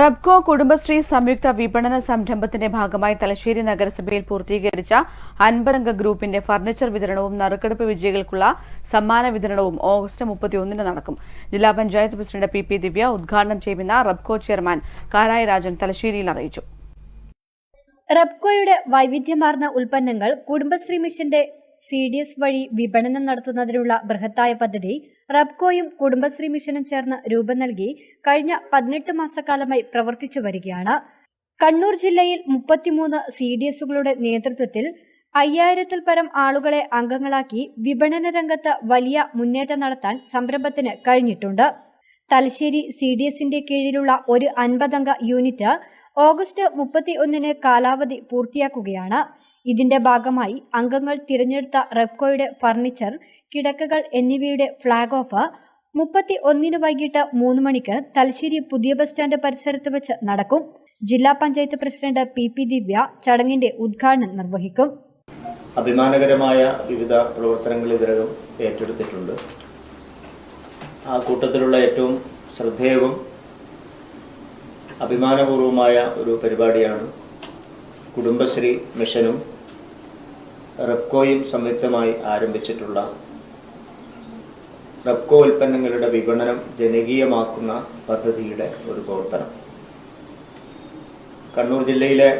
റബ്കോ കുടുംബശ്രീ സംയുക്ത വിപണന സംരംഭത്തിന്റെ ഭാഗമായി തലശ്ശേരി നഗരസഭയിൽ പൂർത്തീകരിച്ച അൻപതംഗ ഗ്രൂപ്പിന്റെ ഫർണിച്ചർ വിതരണവും നറുക്കെടുപ്പ് വിജയികൾക്കുള്ള സമ്മാന വിതരണവും ഓഗസ്റ്റ് മുപ്പത്തിയൊന്നിന് നടക്കും. ജില്ലാ panchayat president P P Divya ഉദ്ഘാടനം ചെയ്യുമെന്ന് റബ്കോ ചെയർമാൻ കാരായ രാജൻ തലശ്ശേരിയിൽ അറിയിച്ചു. റബ്കോയുടെ വൈവിധ്യമാർന്ന ഉൽപ്പന്നങ്ങൾ കുടുംബശ്രീ മിഷന്റെ സി ഡി എസ് വഴി വിപണനം നടത്തുന്നതിനുള്ള ബൃഹത്തായ പദ്ധതി റബ്കോയും കുടുംബശ്രീ മിഷനും ചേർന്ന് രൂപം നൽകി കഴിഞ്ഞ പതിനെട്ട് മാസക്കാലമായി പ്രവർത്തിച്ചു വരികയാണ്. കണ്ണൂർ ജില്ലയിൽ മുപ്പത്തിമൂന്ന് സി ഡി എസുകളുടെ നേതൃത്വത്തിൽ അയ്യായിരത്തിൽ പരം ആളുകളെ അംഗങ്ങളാക്കി വിപണന രംഗത്ത് വലിയ മുന്നേറ്റം നടത്താൻ സംരംഭത്തിന് കഴിഞ്ഞിട്ടുണ്ട്. തലശ്ശേരി സി ഡി എസിന്റെ കീഴിലുള്ള ഒരു അൻപതംഗ യൂണിറ്റ് ഓഗസ്റ്റ് മുപ്പത്തി ഒന്നിന് കാലാവധി പൂർത്തിയാക്കുകയാണ്. ഇതിന്റെ ഭാഗമായി അംഗങ്ങൾ തിരഞ്ഞെടുത്ത റെപ്കോയുടെ ഫർണിച്ചർ കിടക്കകൾ എന്നിവയുടെ ഫ്ളാഗ് ഓഫ് മുപ്പത്തി ഒന്നിന് വൈകിട്ട് മൂന്ന് മണിക്ക് തലശ്ശേരി പുതിയ ബസ് സ്റ്റാൻഡ് പരിസരത്ത് വെച്ച് നടക്കും. ജില്ലാ panchayat president P P Divya ചടങ്ങിന്റെ ഉദ്ഘാടനം നിർവഹിക്കും. അഭിമാനകരമായ വിവിധ പ്രവർത്തനങ്ങൾ ഇതിനകം ഏറ്റെടുത്തിട്ടുണ്ട്. ആ കൂട്ടത്തിലുള്ള ഏറ്റവും ശ്രദ്ധേയവും അഭിമാനപൂർവമായ ഒരു പരിപാടിയാണ് കുടുംബശ്രീ മിഷനും. റെപ്കോയും സംയുക്തമായി ആരംഭിച്ചിട്ടുള്ള റെപ്കോ ഉൽപ്പന്നങ്ങളുടെ വിപണനം ജനകീയമാക്കുന്ന പദ്ധതിയുടെ ഒരു പ്രവർത്തനം. കണ്ണൂർ ജില്ലയിലെ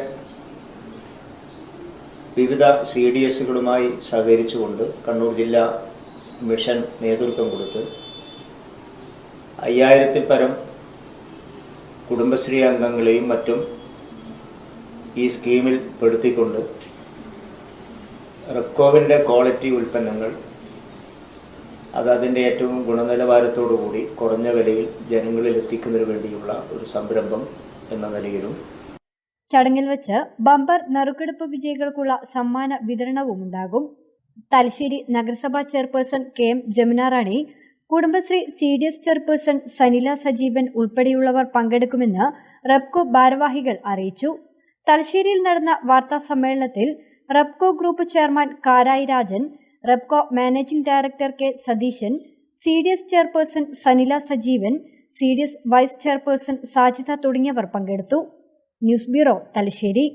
വിവിധ സി ഡി എസുകളുമായി സഹകരിച്ചുകൊണ്ട് കണ്ണൂർ ജില്ലാ മിഷൻ നേതൃത്വം കൊടുത്ത് അയ്യായിരത്തിൽ പരം കുടുംബശ്രീ അംഗങ്ങളെയും മറ്റും ഈ സ്കീമിൽ പെടുത്തിക്കൊണ്ട് റെപ്കോവിന്റെ ക്വാളിറ്റി ഉൽപ്പന്നങ്ങൾ അത് അതിന്റെ ഏറ്റവും ഗുണനിലവാരത്തോടുകൂടി കുറഞ്ഞ വിലയിൽ ജനങ്ങളിൽ എത്തിക്കുന്നതിന് വേണ്ടിയുള്ള ഒരു സംരംഭം എന്ന നിലയിലും. ചടങ്ങിൽ വെച്ച് ബമ്പർ നറുക്കെടുപ്പ് വിജയികൾക്കുള്ള സമ്മാന വിതരണവും ഉണ്ടാകും. തലശ്ശേരി നഗരസഭാ chairperson K M Jamunarani Kudumbashree C D S chairperson Sanila Sajeevan ഉൾപ്പെടെയുള്ളവർ പങ്കെടുക്കുമെന്ന് റെപ്കോ ഭാരവാഹികൾ അറിയിച്ചു. തലശ്ശേരിയിൽ നടന്ന വാർത്താ സമ്മേളനത്തിൽ Repco group chairman Karayi Rajan Repco managing director K Satheesan C D S chairperson Sanila Sajeevan C D S vice chairperson Sajitha തുടങ്ങിയവർ പങ്കെടുത്തു. News bureau Thalassery.